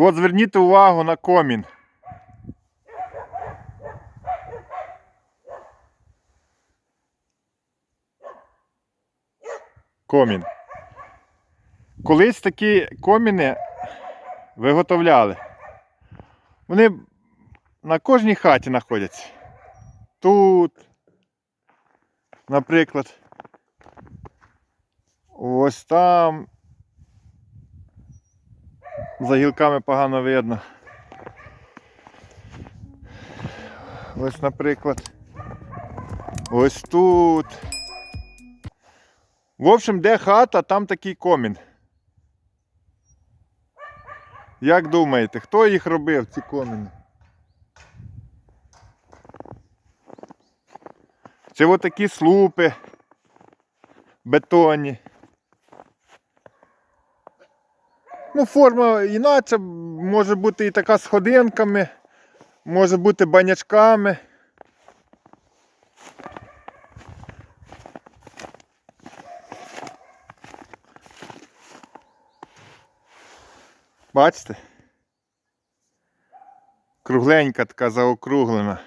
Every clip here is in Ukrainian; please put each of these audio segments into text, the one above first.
От зверніть увагу на комін. Комін. Колись такі коміни виготовляли. Вони на кожній хаті знаходяться. Тут, наприклад, ось там. За гілками погано видно. Ось, наприклад. Ось тут. В общем, де хата, там такий комін. Як думаєте, хто їх робив, ці коміни? Це отакі слупи бетонні. Ну, форма іначе, може бути і така з ходинками, може бути банячками. Бачите? Кругленька така заокруглена.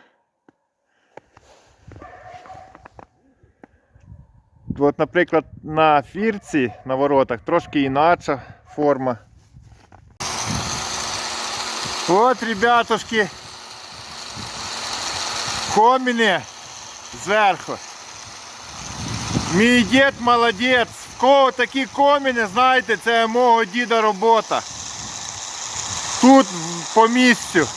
От, наприклад, на фірці на воротах трошки інакша форма. От, ребятушки, коміни зверху. Мій дід молодець. В кого такі коміни, знаєте, це мого діда робота. Тут по місцю.